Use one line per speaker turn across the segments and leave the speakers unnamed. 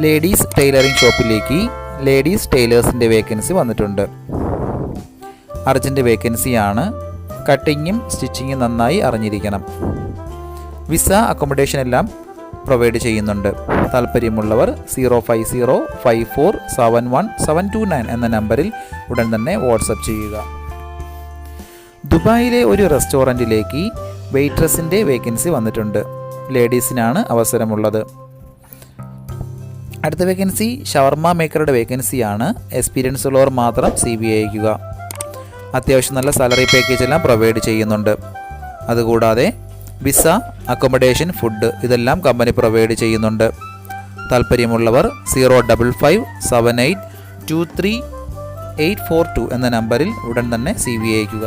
Ladies tailoring ഷോപ്പിലേക്ക് ladies ടൈലേഴ്സിന്റെ vacancy വന്നിട്ടുണ്ട്. അർജന്റ് വേക്കൻസിയാണ് കട്ടിങ്ങും സ്റ്റിച്ചിങ്ങും നന്നായി അറിഞ്ഞിരിക്കണം. വിസ അക്കോമഡേഷൻ എല്ലാം പ്രൊവൈഡ് ചെയ്യുന്നുണ്ട്. താല്പര്യമുള്ളവർ zero five zero five four seven one seven two nine എന്ന നമ്പറിൽ ഉടൻ തന്നെ വാട്സപ്പ് ചെയ്യുക. ദുബായിലെ ഒരു റെസ്റ്റോറന്റിലേക്ക് വെയിട്രസിന്റെ വേക്കൻസി വന്നിട്ടുണ്ട്. ലേഡീസിനാണ് അവസരമുള്ളത്. അടുത്ത വേക്കൻസി ഷവർമ മേക്കറുടെ വേക്കൻസിയാണ് എക്സ്പീരിയൻസ് ഉള്ളവർ മാത്രം സി ബി അയക്കുക അത്യാവശ്യം നല്ല സാലറി പാക്കേജ് എല്ലാം പ്രൊവൈഡ് ചെയ്യുന്നുണ്ട്. അതുകൂടാതെ വിസ അക്കോമഡേഷൻ ഫുഡ് ഇതെല്ലാം കമ്പനി പ്രൊവൈഡ് ചെയ്യുന്നുണ്ട്. താല്പര്യമുള്ളവർ zero double five seven eight two three eight four two എന്ന നമ്പറിൽ ഉടൻ തന്നെ സി വി അയക്കുക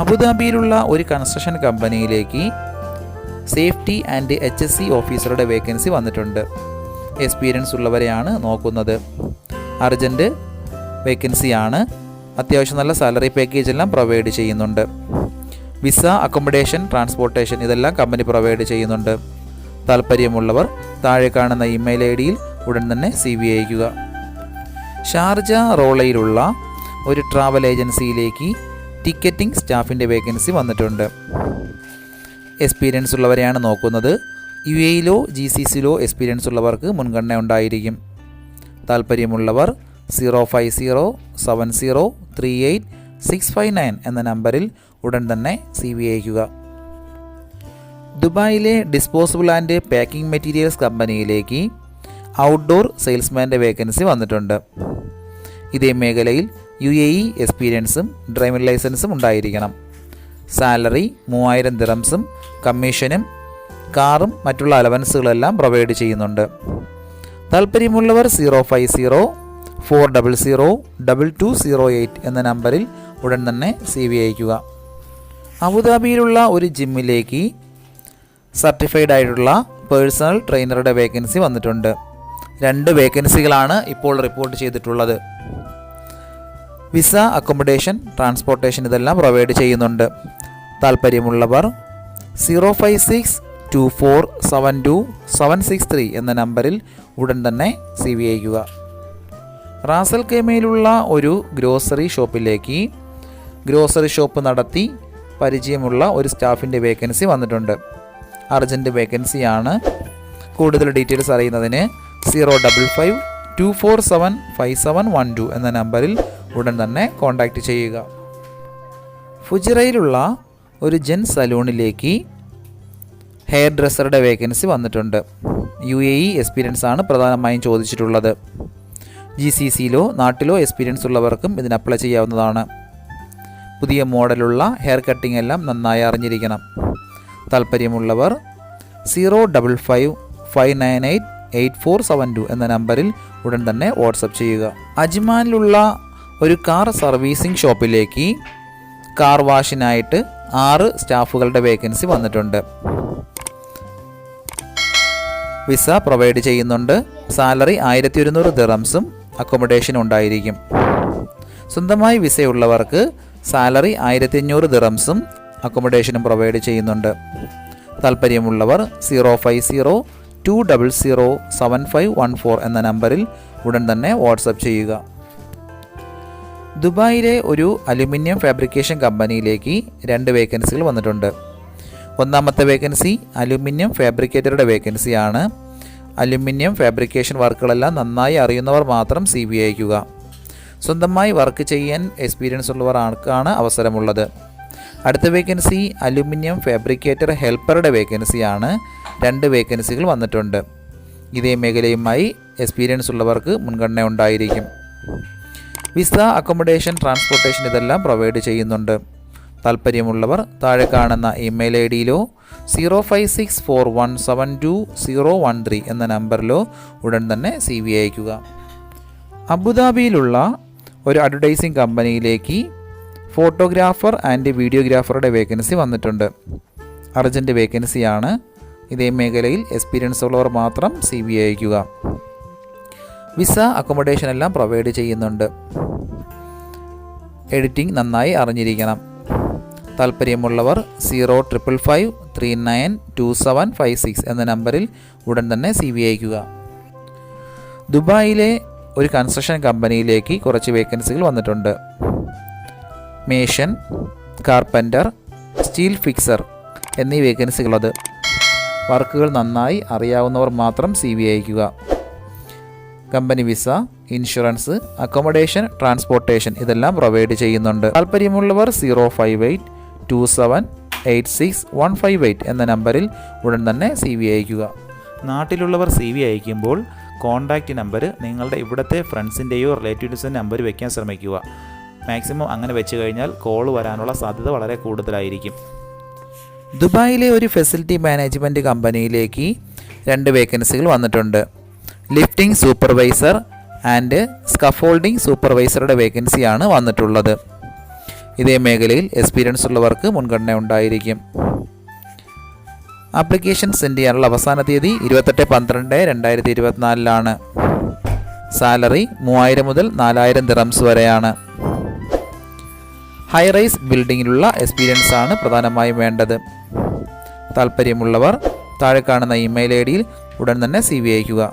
അബുദാബിയിലുള്ള ഒരു കൺസ്ട്രക്ഷൻ കമ്പനിയിലേക്ക് safety and H S C ഓഫീസറുടെ വേക്കൻസി വന്നിട്ടുണ്ട്. എക്സ്പീരിയൻസ് ഉള്ളവരെയാണ് നോക്കുന്നത്. അർജന്റ് വേക്കൻസിയാണ് അത്യാവശ്യം നല്ല സാലറി പാക്കേജ് എല്ലാം പ്രൊവൈഡ് ചെയ്യുന്നുണ്ട്. വിസ അക്കോമഡേഷൻ ട്രാൻസ്പോർട്ടേഷൻ ഇതെല്ലാം കമ്പനി പ്രൊവൈഡ് ചെയ്യുന്നുണ്ട്. താല്പര്യമുള്ളവർ താഴെ കാണുന്ന ഇമെയിൽ ഐ ഡിയിൽ ഉടൻ തന്നെ സി വി അയക്കുക ഷാർജ റോളയിലുള്ള ഒരു ട്രാവൽ ഏജൻസിയിലേക്ക് ടിക്കറ്റിംഗ് സ്റ്റാഫിന്റെ വേക്കൻസി വന്നിട്ടുണ്ട്. എക്സ്പീരിയൻസ് ഉള്ളവരെയാണ് നോക്കുന്നത്. യു എയിലോ ജി സി സിയിലോ എക്സ്പീരിയൻസ് ഉള്ളവർക്ക് മുൻഗണന ഉണ്ടായിരിക്കും. താല്പര്യമുള്ളവർ zero five zero seven zero three eight six five nine എന്ന നമ്പറിൽ ഉടൻ തന്നെ സി വി അയക്കുക ദുബായിലെ ഡിസ്പോസിബിൾ ആൻഡ് പാക്കിംഗ് മെറ്റീരിയൽസ് കമ്പനിയിലേക്ക് ഔട്ട്ഡോർ സെയിൽസ്മാന്റെ വേക്കൻസി വന്നിട്ടുണ്ട്. ഇതേ മേഖലയിൽ യു എ ഇ എക്സ്പീരിയൻസും ഡ്രൈവിംഗ് ലൈസൻസും ഉണ്ടായിരിക്കണം. സാലറി മൂവായിരം ദിറംസും കമ്മീഷനും കാറും മറ്റുള്ള അലവൻസുകളെല്ലാം പ്രൊവൈഡ് ചെയ്യുന്നുണ്ട്. താല്പര്യമുള്ളവർ zero five zero four double zero double two zero eight എന്ന നമ്പറിൽ ഉടൻ തന്നെ സി വി അയക്കുക അബുദാബിയിലുള്ള ഒരു ജിമ്മിലേക്ക് സർട്ടിഫൈഡ് ആയിട്ടുള്ള പേഴ്സണൽ ട്രെയിനറുടെ വേക്കൻസി വന്നിട്ടുണ്ട്. രണ്ട് വേക്കൻസികളാണ് ഇപ്പോൾ റിപ്പോർട്ട് ചെയ്തിട്ടുള്ളത്. വിസ അക്കോമഡേഷൻ ട്രാൻസ്പോർട്ടേഷൻ ഇതെല്ലാം പ്രൊവൈഡ് ചെയ്യുന്നുണ്ട്. താല്പര്യമുള്ളവർ zero five six two four seven two seven six three എന്ന നമ്പറിൽ ഉടൻ തന്നെ സി വി അയക്കുക റാസൽ കേമയിലുള്ള ഒരു ഗ്രോസറി ഷോപ്പിലേക്ക് ഗ്രോസറി ഷോപ്പ് നടത്തി പരിചയമുള്ള ഒരു സ്റ്റാഫിന്റെ വേക്കൻസി വന്നിട്ടുണ്ട്. അർജന്റ് വേക്കൻസിയാണ്. കൂടുതൽ ഡീറ്റെയിൽസ് അറിയുന്നതിന് zero double five two four seven five seven one two എന്ന നമ്പറിൽ ഉടൻ തന്നെ കോൺടാക്റ്റ് ചെയ്യുക. ഫുജിറയിലുള്ള ഒരു ജെൻ സലൂണിലേക്ക് ഹെയർ ഡ്രസ്സറുടെ വേക്കൻസി വന്നിട്ടുണ്ട്. യു എ ഇ എക്സ്പീരിയൻസ് ആണ് പ്രധാനമായും ചോദിച്ചിട്ടുള്ളത്. ജി സി സിയിലോ നാട്ടിലോ എക്സ്പീരിയൻസ് ഉള്ളവർക്കും ഇതിന് അപ്ലൈ ചെയ്യാവുന്നതാണ്. പുതിയ മോഡലുള്ള ഹെയർ കട്ടിംഗ് എല്ലാം നന്നായി അറിഞ്ഞിരിക്കണം. താല്പര്യമുള്ളവർ zero double five five nine eight eight four seven two എന്ന നമ്പറിൽ ഉടൻ തന്നെ വാട്സപ്പ് ചെയ്യുക. അജ്മാനിലുള്ള ഒരു കാർ സർവീസിംഗ് ഷോപ്പിലേക്ക് കാർ വാഷിനായിട്ട് ആറ് സ്റ്റാഫുകളുടെ വേക്കൻസി വന്നിട്ടുണ്ട്. വിസ പ്രൊവൈഡ് ചെയ്യുന്നുണ്ട്. സാലറി ആയിരത്തി ഒരുന്നൂറ് ദിറംസും അക്കോമഡേഷൻ ഉണ്ടായിരിക്കും. സ്വന്തമായി വിസയുള്ളവർക്ക് സാലറി ആയിരത്തി അഞ്ഞൂറ് ദിറംസും അക്കോമഡേഷനും പ്രൊവൈഡ് ചെയ്യുന്നുണ്ട്. താല്പര്യമുള്ളവർ zero five zero two double zero seven five one four എന്ന നമ്പറിൽ ഉടൻ തന്നെ വാട്സപ്പ് ചെയ്യുക. ദുബായിലെ ഒരു അലുമിനിയം ഫാബ്രിക്കേഷൻ കമ്പനിയിലേക്ക് രണ്ട് വേക്കൻസികൾ വന്നിട്ടുണ്ട്. ഒന്നാമത്തെ വേക്കൻസി അലുമിനിയം ഫാബ്രിക്കേറ്ററുടെ വേക്കൻസിയാണ്. അലുമിനിയം ഫാബ്രിക്കേഷൻ വർക്കുകളെല്ലാം നന്നായി അറിയുന്നവർ മാത്രം സി ബി അയക്കുക സ്വന്തമായി വർക്ക് ചെയ്യാൻ എക്സ്പീരിയൻസ് ഉള്ളവർ ആർക്കാണ് അവസരമുള്ളത്? അടുത്ത വേക്കൻസി അലുമിനിയം ഫാബ്രിക്കേറ്റർ ഹെൽപ്പറുടെ വേക്കൻസിയാണ്. രണ്ട് വേക്കൻസികൾ വന്നിട്ടുണ്ട്. ഇതേ മേഖലയുമായി എക്സ്പീരിയൻസ് ഉള്ളവർക്ക് മുൻഗണന ഉണ്ടായിരിക്കും. വിസ അക്കോമഡേഷൻ ട്രാൻസ്പോർട്ടേഷൻ ഇതെല്ലാം പ്രൊവൈഡ് ചെയ്യുന്നുണ്ട്. താല്പര്യമുള്ളവർ താഴെ കാണുന്ന email I ഡിയിലോ zero five six four one seven two zero one three എന്ന നമ്പറിലോ ഉടൻ തന്നെ സി വി അയക്കുക അബുദാബിയിലുള്ള ഒരു അഡ്വർടൈസിംഗ് കമ്പനിയിലേക്ക് ഫോട്ടോഗ്രാഫർ ആൻഡ് വീഡിയോഗ്രാഫറുടെ വേക്കൻസി വന്നിട്ടുണ്ട്. അർജന്റ് വേക്കൻസിയാണ്. ഇതേ മേഖലയിൽ എക്സ്പീരിയൻസ് ഉള്ളവർ മാത്രം സി വി അയക്കുക വിസ അക്കോമഡേഷൻ എല്ലാം പ്രൊവൈഡ് ചെയ്യുന്നുണ്ട്. എഡിറ്റിംഗ് നന്നായി അറിഞ്ഞിരിക്കണം. താല്പര്യമുള്ളവർ zero triple five three nine two seven five six എന്ന നമ്പറിൽ ഉടൻ തന്നെ സി വി അയക്കുക ദുബായിലെ ഒരു കൺസ്ട്രക്ഷൻ കമ്പനിയിലേക്ക് കുറച്ച് വേക്കൻസികൾ വന്നിട്ടുണ്ട്. മേഷൻ കാർപ്പന്റർ സ്റ്റീൽ ഫിക്സർ എന്നീ വേക്കൻസികളത് വർക്കുകൾ നന്നായി അറിയാവുന്നവർ മാത്രം സി വി അയക്കുക company visa insurance accommodation transportation ഇതെല്ലാം പ്രൊവൈഡ് ചെയ്യുന്നുണ്ട്. താല്പര്യമുള്ളവർ zero five eight two seven eight six one five eight എന്ന നമ്പറിൽ ഉടൻ തന്നെ സി വി അയക്കുക
നാട്ടിലുള്ളവർ സി വി അയക്കുമ്പോൾ കോൺടാക്റ്റ് നമ്പർ നിങ്ങളുടെ ഇവിടുത്തെ ഫ്രണ്ട്സിന്റെയോ റിലേറ്റീവ്സിന്റെ നമ്പർ വയ്ക്കാൻ ശ്രമിക്കുക. മാക്സിമം അങ്ങനെ വെച്ച് കഴിഞ്ഞാൽ കോൾ വരാനുള്ള സാധ്യത വളരെ കൂടുതലായിരിക്കും.
ദുബായിലെ ഒരു ഫെസിലിറ്റി മാനേജ്മെന്റ് കമ്പനിയിലേക്ക് രണ്ട് വേക്കൻസികൾ വന്നിട്ടുണ്ട്. ലിഫ്റ്റിംഗ് സൂപ്പർവൈസർ ആൻഡ് സ്കഫോൾഡിംഗ് സൂപ്പർവൈസറുടെ വേക്കൻസിയാണ് വന്നിട്ടുള്ളത്. ഇതേ മേഖലയിൽ എക്സ്പീരിയൻസ് ഉള്ളവർക്ക് മുൻഗണന ഉണ്ടായിരിക്കും. ആപ്ലിക്കേഷൻ സെൻഡ് ചെയ്യാനുള്ള അവസാന തീയതി ഇരുപത്തെട്ട് പന്ത്രണ്ട് രണ്ടായിരത്തി ഇരുപത്തിനാലിലാണ് സാലറി മൂവായിരം മുതൽ നാലായിരം ദിറംസ് വരെയാണ്. ഹൈ റൈസ് ബിൽഡിങ്ങിലുള്ള എക്സ്പീരിയൻസ് ആണ് പ്രധാനമായും വേണ്ടത്. താല്പര്യമുള്ളവർ താഴെ കാണുന്ന ഇമെയിൽ ഐ ഡിയിൽ ഉടൻ തന്നെ സി വി അയക്കുക